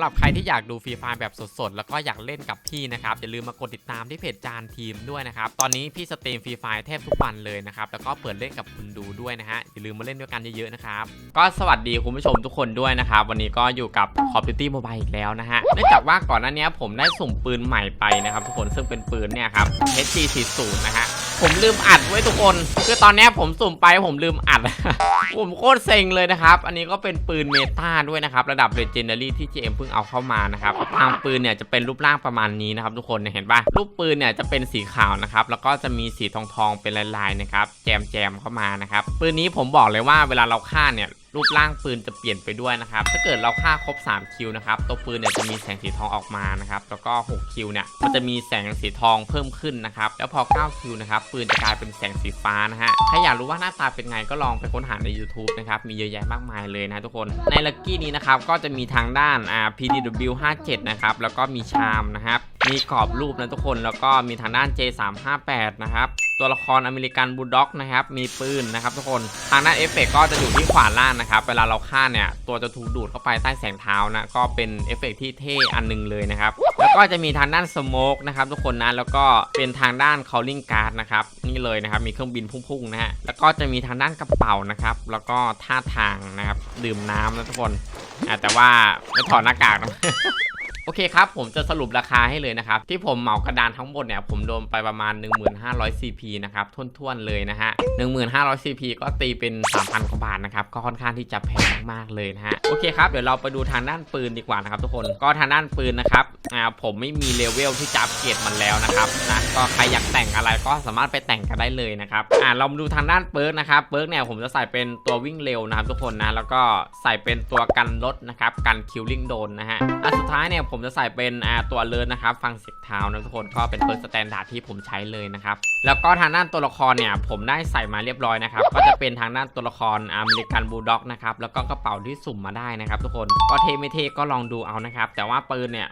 ำหรับใครที่อยากดูฟรีไฟล์แบบสดๆ แล้วก็อยากเล่นกับพี่นะครับ อย่าลืมมากดติดตามที่เพจจานทีมด้วยนะครับ ตอนนี้พี่สตรีมฟรีไฟล์แทบทุกวันเลยนะครับ แล้วก็เปิดเล่นกับคุณดูด้วยนะฮะ อย่าลืมมาเล่นด้วยกันเยอะๆนะครับ ก็สวัสดีคุณผู้ชมทุกคนด้วยนะครับ วันนี้ก็อยู่กับ Call of Duty Mobile อีกแล้วนะฮะ เนื่องจากว่าก่อนหน้านี้ผมได้สุ่มปืนใหม่ไปนะครับทุกคน ซึ่งเป็นปืนเนี่ยครับ HG40 นะฮะ ผมลืมอัดไว้ทุกคน คือตอนนี้ผมสุ่มไปผมลืมอัด ผมโคตรเซ็งเลยนะครับ อันนี้ก็เป็นปืนเมตาด้วยนะครับ ระดับเลเจนดารี่ที่ GM เพิ่งเอาเข้ามานะครับทางปืนเนี่ยจะเป็นรูปร่างประมาณนี้นะครับทุกคนเนี่ยเห็นปะรูปปืนเนี่ยจะเป็นสีขาวนะครับ แล้วก็จะมีสีทองทองๆเป็นลายๆนะครับ แจมแจมๆเข้ามานะครับ ปืนนี้ผมบอกเลยว่าเวลาเราฆ่าเนี่ย รูปร่างปืนจะเปลี่ยนไปด้วยนะครับ ถ้าเกิดเราฆ่าครบ 3 คิวนะครับ ตัวปืนเนี่ยจะมีแสงสีทองออกมานะครับ แล้วก็ 6 คิวเนี่ยมันจะมีแสงสีทองเพิ่มขึ้นนะครับ แล้วพอ 9 คิวนะครับ ปืนจะกลายเป็นแสงสีฟ้านะฮะ ถ้าอยากรู้ว่าหน้าตาเป็นไงก็ลองไปค้นหาใน YouTube นะครับ มีเยอะแยะมากมายเลยนะทุกคน ในลักกี้นี้นะครับ ก็จะมีทางด้านอ่า PDW 57 นะครับ แล้วก็มีชามนะครับ มีกรอบรูปนะทุกคนแล้วก็มีทางด้าน J358 นะครับตัวละครอเมริกันบูลด็อกนะครับมีปืนนะครับทุกคนทางด้านเอฟเฟกต์ก็จะอยู่ที่ขวาล่างนะครับเวลาเราฆ่าเนี่ยตัวจะถูกดูดเข้าไปใต้แสงเท้านะก็เป็นเอฟเฟกต์ที่เท่อันหนึงเลยนะครับแล้วก็จะมีทางด้านสโมกนะครับทุกคนนะแล้วก็เป็นทางด้าน calling card นะครับนี่เลยนะครับมีเครื่องบินพุ่งๆนะฮะแล้วก็จะมีทางด้านกระเป๋านะครับแล้วก็ท่าทางนะครับดื่มน้ำนะทุกคนแต่ว่าไม่ถอดหน้ากากนะ อเคครับ ผมจะสรุปราคาให้เลยนะครับ ที่ผมเหมากระดานทั้งหมดเนี่ยผมโดนไปประมาณ 1500 CP นะครับท่วนๆเลยนะฮะ 1500 CP ก็ตีเป็น 3,000กว่าบาทนะครับ ก็ค่อนข้างที่จะแพงมากๆเลยนะฮะ โอเคครับ เดี๋ยวเราไปดูทางด้านปืนดีกว่านะครับทุกคนก็ทางด้านปืนนะครับอ่าผมไม่มีเลเวลที่จะอัปเกรดมันแล้วนะครับนะก็ใครอยากแต่งอะไรก็สามารถไปแต่งกันได้เลยนะครับอ่าเรามาดูทางด้านเปิร์กนะครับเปิร์กเนี่ยผมจะใส่เป็นตัววิ่งเร็วนะครับทุกคนนะแล้วก็ใส่เป็นตัวกันรถนะครับกันคิลลิ่งโดนนะฮะอันสุดท้ายเนี่ยผมจะใส่เป็นตัวเลินนะครับ ฟังเสียงเท้านะทุกคนก็เป็นเปิร์สแตนดาร์ดที่ผมใช้เลยนะครับ แล้วก็ทางด้านตัวละครเนี่ย ผมได้ใส่มาเรียบร้อยนะครับ ก็จะเป็นทางด้านตัวละครอเมริกันบูลด็อกนะครับ แล้วก็กระเป๋าที่สุ่มมาได้นะครับ ทุกคนก็เทไม่เทก็ลองดูเอานะครับ แต่ว่าปืนเนี่ย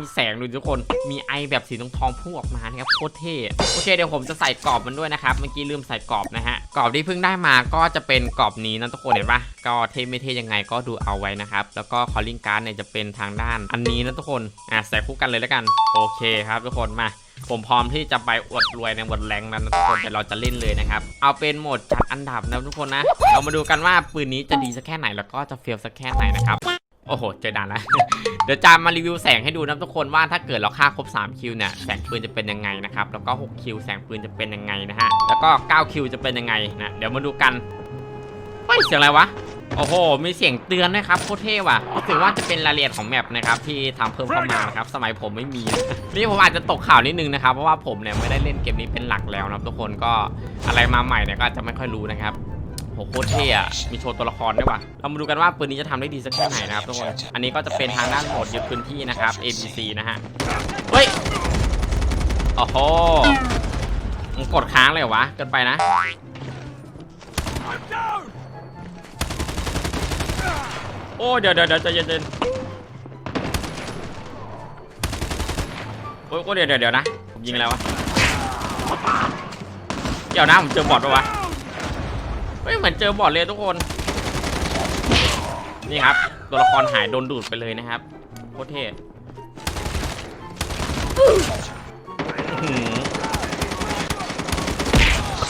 มีแสงดูทุกคน มีไอแบบสีทองทองๆพุ่งออกมานะครับโคตรเท่โอเคเดี๋ยวผมจะใส่กรอบมันด้วยนะครับ เมื่อกี้ลืมใส่กรอบนะฮะ กรอบที่เพิ่งได้มาก็จะเป็นกรอบนี้นะทุกคนเห็นปะก็เท่ไม่เท่ยังไงก็ดูเอาไว้นะครับ แล้วก็คอลลิ่งการ์ดเนี่ยจะเป็นทางด้านอันนี้นะทุกคน อะใส่คู่กันเลยแล้วกัน โอเคครับทุกคนมาผมพร้อมที่จะไปอวดรวยในบทแรงนั้นนะทุกคนแต่เราจะเล่นเลยนะครับ เอาเป็นโหมดจัดอันดับนะทุกคนนะ เรามาดูกันว่าปืนนี้จะดีสักแค่ไหนแล้วก็จะเฟี้ยวสักแค่ไหนนะครับ โอ้โห เจอด่านแล้ว เดี๋ยวจามมารีวิวแสงให้ดูนะทุกคนว่าถ้าเกิดเราฆ่าครบ3คิวเนี่ยแสงปืนจะเป็นยังไงนะครับ แล้วก็6คิวแสงปืนจะเป็นยังไงนะฮะ แล้วก็9คิวจะเป็นยังไงนะ เดี๋ยวมาดูกัน เฮ้ย เสียงอะไรวะ โอ้โห มีเสียงเตือนนะครับโคตรเท่ว่ะรู้สึกว่าจะเป็นรายละเอียดของแมปนะครับที่ทำเพิ่มเข้ามานะครับ สมัยผมไม่มี นี่ผมอาจจะตกข่าวนิดนึงนะครับ เพราะว่าผมเนี่ยไม่ได้เล่นเกมนี้เป็นหลักแล้วนะครับทุกคน ก็อะไรมาใหม่เนี่ยก็จะไม่ค่อยรู้นะครับ โหโคตรเท่อะมีโชว์ตัวละครด้วยว่ะเรามาดูกันว่าปืนนี้จะทำได้ดีสักแค่ไหนนะครับทุกคนอันนี้ก็จะเป็นทางด้านโหมดยึดพื้นที่นะครับ ABC นะฮะเฮ้ยโอ้โหมึงกดค้างเลยเหรอวะเกินไปนะโอ้เดี๋ยวเดี๋ยวเดี๋ยวใจเย็นๆโอ้ยโอ้เดี๋ยวเดี๋ยวเดี๋ยวนะผมยิงแล้ววะเดี๋ยวนะผมเจอบอทปะวะ เฮ้ยเหมือนเจอบอทเลยทุกคน นี่ครับ ตัวละครหายโดนดูดไปเลยนะครับโคตรเท่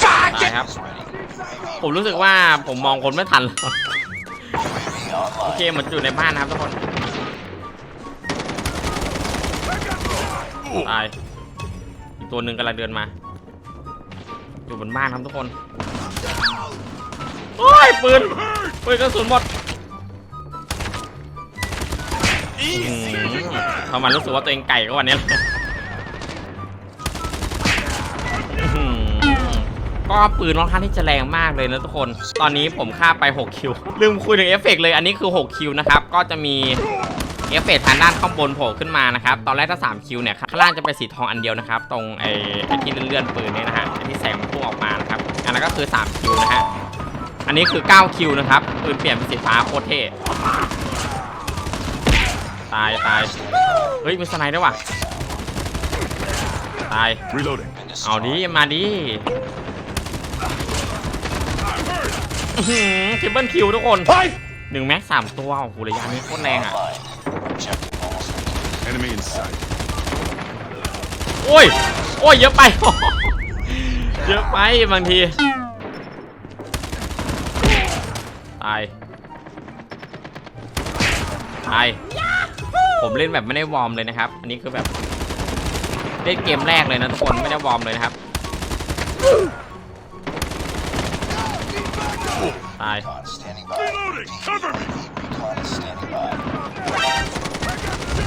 ตายครับ ผมรู้สึกว่าผมมองคนไม่ทันเลยโอเคเหมือนอยู่ในบ้านนะครับทุกคนตายอีกตัวหนึ่งกำลังเดินมา อยู่บนบ้านครับทุกคน ปืนปืนกระสุนหมดอื้อหือทำไมรู้สึกว่าตัวเองไก่ก็วันนี้ก็ปืนค่อนข้างที่จะแรงมากเลยนะทุกคน ตอนนี้ผมฆ่าไป 6 คิว ลืมคุยถึงเอฟเฟกต์เลย อันนี้คือ 6 คิวนะครับ ก็จะมีเอฟเฟกต์ทางด้านข้างบนโผล่ขึ้นมานะครับ ตอนแรกถ้า 3 คิวเนี่ยข้างล่างจะเป็นสีทองอันเดียวนะครับ ตรงไอ้ที่เลื่อนๆปืนเนี่ยนะฮะไอ้ที่แสงมันพุ่งออกมานะครับ อันนั้นก็คือ 3 คิวนะฮะ อันนี้คือ 9 คิวนะครับปืนเปลี่ยนเป็นสีฟ้าโคตรเท่ตายตายเฮ้ยมีสไนด์ด้วยว่ะตาย Reloading. เอาดิมาดิอื้อหือทริปเปิลคิวทุกคน Fight! หนึ่งแม็กสามตัวโอ้โหระยะนี้โคตรแรงอะ Check sight. โอ้ย โอ้ย เยอะไป เยอะไปบางที ตายตายผมเล่นแบบไม่ได้วอร์มเลยนะครับ อันนี้คือแบบ เล่นเกมแรกเลยนะทุกคนไม่ได้วอร์มเลยนะครับ ตาย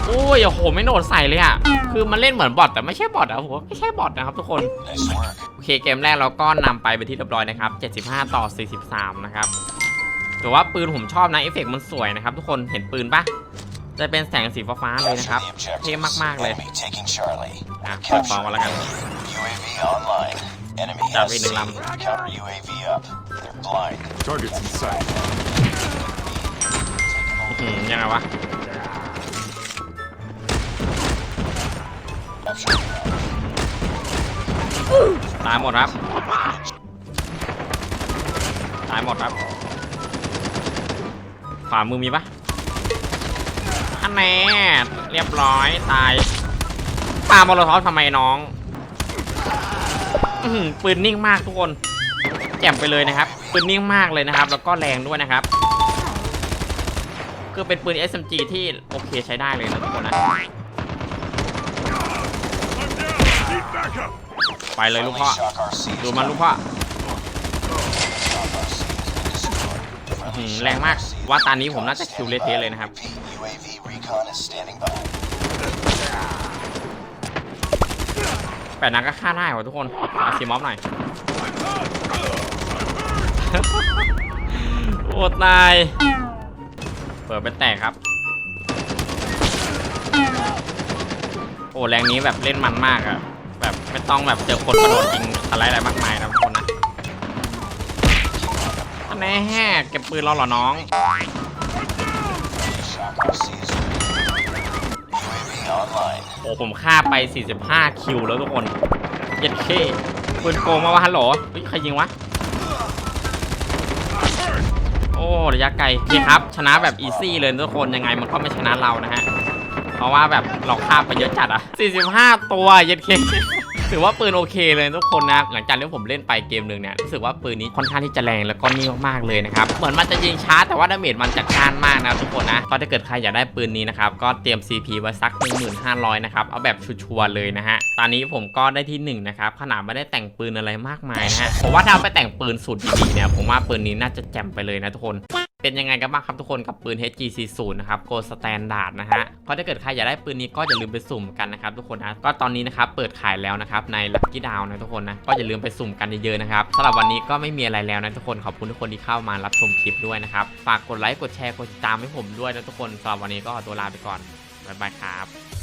โอ้ยโอ้โหไม่โหนดใส่เลยอะ คือมันเล่นเหมือนบอทแต่ไม่ใช่บอทอะผมไม่ใช่บอทนะครับทุกคน โอเคเกมแรกเราก็นำไปเป็นที่เรียบร้อยนะครับ 75 ต่อ 43 นะครับ แต่ว่าปืนผมชอบนะเอฟเฟกต์มันสวยนะครับทุกคนเห็นปืนปะจะเป็นแสงสีฟ้าๆเลย Capture นะครับ the objectives. เท่มากๆเลย Enemy taking Charlie. อะเปิดฟองมาแล้วกัน UAV online. Enemy Chào has vị đừng làm. C. Counter UAV up. They're blind. Targets in sight. อืมยังไงวะ Capture. ตายหมดครับ ตายหมดครับ ขวามือมีปะอันแน่เรียบร้อยตายปาโมโลทอฟทำไมน้องปืนนิ่งมากทุกคนแจ่มไปเลยนะครับปืนนิ่งมากเลยนะครับ แล้วก็แรงด้วยนะครับคือเป็นปืน SMG ที่โอเคใช้ได้เลยนะทุกคนนะไปเลยลูกพ่อดูมันลูกพ่อ อื้อ Friendly หือ Shock แรงมาก RC is ว่าตอนนี้ผม recon น่าจะคิว standing เละเทะ by. เลยนะครับ Repeat, UAV recon is standing by. แปดนัดก็ฆ่าได้ว่ะทุกคนเอาซีมอฟหน่อย โอ้ตาย เปิดเป็นแตกครับ โอ้แรงนี้แบบเล่นมันมากอะแบบไม่ต้องแบบเจอคนกระโดดยิงอะไรอะไรมากมายนะทุกคนนะอัน แน่เก็บปืนเราเหรอน้อง โอ้ผมฆ่าไป 45 คิวแล้วทุกคน เย็ดเคปืนโกงมาวะฮัลโหลใครยิงวะ โอ้ระยะไกลพี่ครับ ชนะแบบอีซี่เลยทุกคนยังไงมันก็ไม่ชนะเรานะฮะ เพราะว่าแบบเราฆ่าไปเยอะจัดอะ45 ตัวเย็ดเค ถือว่าปืนโอเคเลยทุกคนนะ หลังจากที่ผมเล่นไปเกมหนึ่งเนี่ยรู้สึกว่าปืนนี้ค่อนข้างที่จะแรงแล้วก็นิ่งมากๆเลยนะครับ เหมือนมันจะยิงช้าแต่ว่าดาเมจมันจะก้านมากนะทุกคนนะก็ถ้าเกิดใครอยากได้ปืนนี้นะครับก็เตรียม CP ไว้สัก 1500นะครับเอาแบบชัวร์เลยนะฮะตอนนี้ผมก็ได้ที่หนึ่งนะครับขนาดไม่ได้แต่งปืนอะไรมากมายนะฮะผมว่าถ้าไปแต่งปืนสูตรดีๆเนี่ยผมว่าปืนนี้น่าจะแจ่มไปเลยนะทุกคน เป็นยังไงกันบ้างครับทุกคนกับปืน HG40 นะครับ Go Standard นะฮะก็ถ้าเกิดใครอยากได้ปืนนี้ก็อย่าลืมไปสุ่มกันนะครับทุกคนนะก็ตอนนี้นะครับเปิดขายแล้วนะครับใน Lucky Down นะทุกคนนะก็อย่าลืมไปสุ่มกันเยอะๆนะครับสำหรับวันนี้ก็ไม่มีอะไรแล้วนะทุกคนขอบคุณทุกคนที่เข้ามารับชมคลิปด้วยนะครับฝากกดไลค์กดแชร์กดติดตามให้ผมด้วยนะทุกคนสำหรับวันนี้ก็ขอตัวลาไปก่อนบ๊ายบายครับ